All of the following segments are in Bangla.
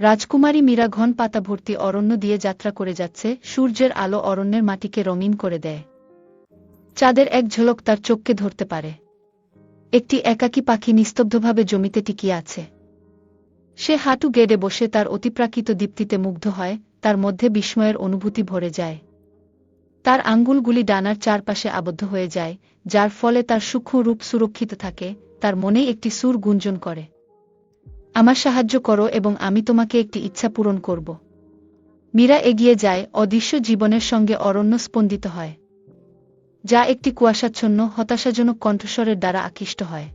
রাজকুমারী মীরা ঘন পাতা ভর্তি অরণ্য দিয়ে যাত্রা করে যাচ্ছে, সূর্যের আলো অরণ্যের মাটিকে রঙিন করে দেয়। চাঁদের এক ঝলক তার চোখকে ধরতে পারে। একটি একাকী পাখি নিস্তব্ধভাবে জমিতে টিকিয়ে আছে। সে হাঁটু গেড়ে বসে তার অতিপ্রাকৃত দীপ্তিতে মুগ্ধ হয়, তার মধ্যে বিস্ময়ের অনুভূতি ভরে যায়। তার আঙ্গুলগুলি ডানার চারপাশে আবদ্ধ হয়ে যায়, যার ফলে তার সূক্ষ্ম রূপ সুরক্ষিত থাকে, তার মনে একটি সুর গুঞ্জন করে। আমার সাহায্য করো এবং আমি তোমাকে একটি ইচ্ছা পূরণ করব। মীরা এগিয়ে যায়, অদৃশ্য জীবনের সঙ্গে অরণ্য স্পন্দিত হয়, যা একটি কুয়াশাচ্ছন্ন, হতাশাজনক কণ্ঠস্বরের দ্বারা আকৃষ্ট হয়।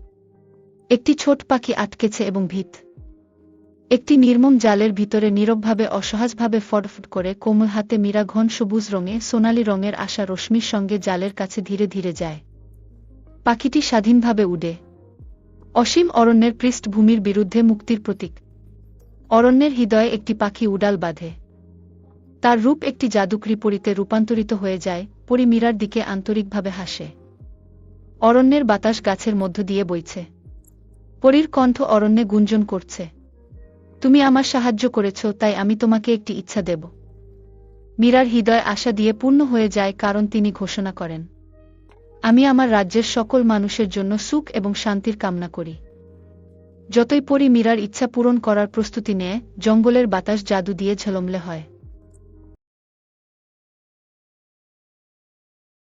একটি ছোট পাখি আটকেছে এবং ভিত। একটি নির্মম জালের ভিতরে নীরবভাবে, অসহজভাবে ফটফট করে কোমল হাতে মীরা ঘন সবুজ রঙে, সোনালি রঙের আশা রশ্মির সঙ্গে জালের কাছে ধীরে ধীরে যায়। পাখিটি স্বাধীনভাবে উড়ে। অসীম অরণ্যের পৃষ্ঠভূমির বিরুদ্ধে মুক্তির প্রতীক। অরণ্যের হৃদয়ে একটি পাখি উডাল বাঁধে। তার রূপ একটি জাদুকরি পরিতে রূপান্তরিত হয়ে যায়, পরি মীরার দিকে আন্তরিকভাবে হাসে। অরণ্যের বাতাস গাছের মধ্য দিয়ে বইছে। পরীর কণ্ঠ অরণ্যে গুঞ্জন করছে। তুমি আমার সাহায্য করেছ, তাই আমি তোমাকে একটি ইচ্ছা দেব। মীরার হৃদয় আশা দিয়ে পূর্ণ হয়ে যায়, কারণ তিনি ঘোষণা করেন। আমি আমার রাজ্যের সকল মানুষের জন্য সুখ এবং শান্তির কামনা করি। যতই পরি মীরার ইচ্ছা পূরণ করার প্রস্তুতি নেয়, জঙ্গলের বাতাস জাদু দিয়ে ঝলমলে হয়।